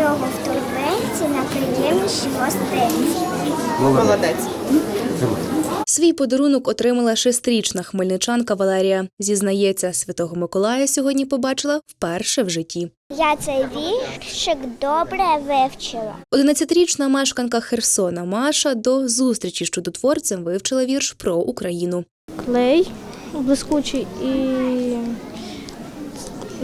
його в турбинці на приємніші гостинці. Молодець. Свій подарунок отримала шестирічна хмельничанка Валерія. Зізнається, святого Миколая сьогодні побачила вперше в житті. Я цей віршик добре вивчила. 11-річна мешканка Херсона Маша до зустрічі з чудотворцем вивчила вірш про Україну. клей блискучий і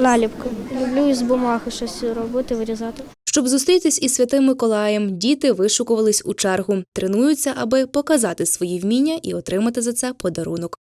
наліпки. Люблю із бумаги щось робити, вирізати. Щоб зустрітись із святим Миколаєм, діти вишукувались у чергу, тренуються, аби показати свої вміння і отримати за це подарунок.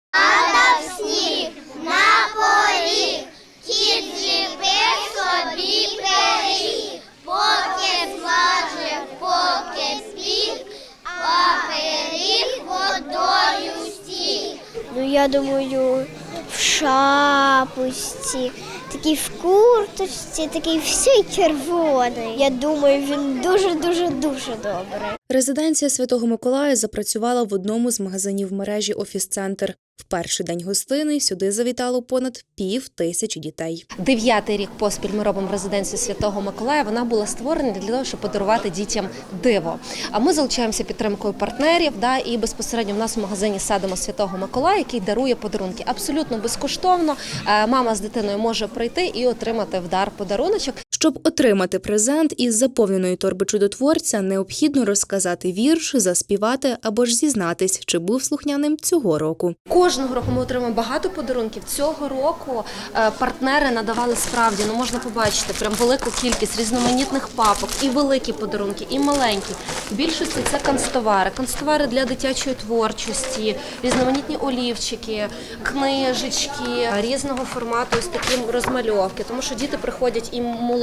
Ну, я думаю, в шапочці, такий в курточці, такий всій червоний. Я думаю, він дуже-дуже дуже добрий. Резиденція Святого Миколая запрацювала в одному з магазинів мережі Офіс-центр. В перший день гостини сюди завітало понад пів тисячі дітей. Дев'ятий рік поспіль ми робимо резиденцію Святого Миколая. Вона була створена для того, щоб подарувати дітям диво. А ми залучаємося підтримкою партнерів. Да, і безпосередньо в нас в магазині садимо Святого Миколая, який дарує подарунки абсолютно безкоштовно. Е, Мама з дитиною може прийти і отримати в дар подаруночок. Щоб отримати презент із заповненої торби чудотворця, необхідно розказати вірш, заспівати або ж зізнатись, чи був слухняним цього року. Кожного року ми отримуємо багато подарунків. Цього року е, партнери надавали справді, ну можна побачити прям велику кількість різноманітних папок, і великі подарунки, і маленькі. Більшості це канцтовари, канцтовари для дитячої творчості, різноманітні олівчики, книжечки різного формату, ось такі розмальовки, тому що діти приходять і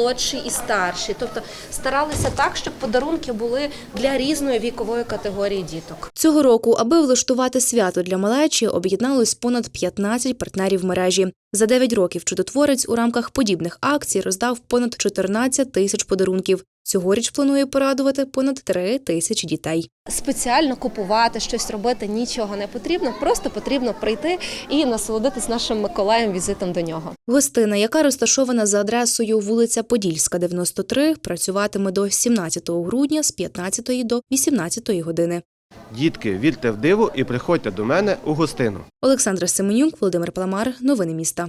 молодші, і старші. Тобто старалися так, щоб подарунки були для різної вікової категорії діток. Цього року, аби влаштувати свято для малечі, об'єдналось понад 15 партнерів мережі. За 9 років чудотворець у рамках подібних акцій роздав понад 14 тисяч подарунків. Цьогоріч планує порадувати понад 3 тисячі дітей. спеціально купувати щось робити нічого не потрібно. Просто потрібно прийти і насолодитись нашим Миколаєм візитом до нього. Гостина, яка розташована за адресою вулиця Подільська, 93, працюватиме до 17 грудня з 15 до 18 години. Дітки, вірте в диво і приходьте до мене у гостину. Олександра Семенюк, Володимир Паламар. Новини міста.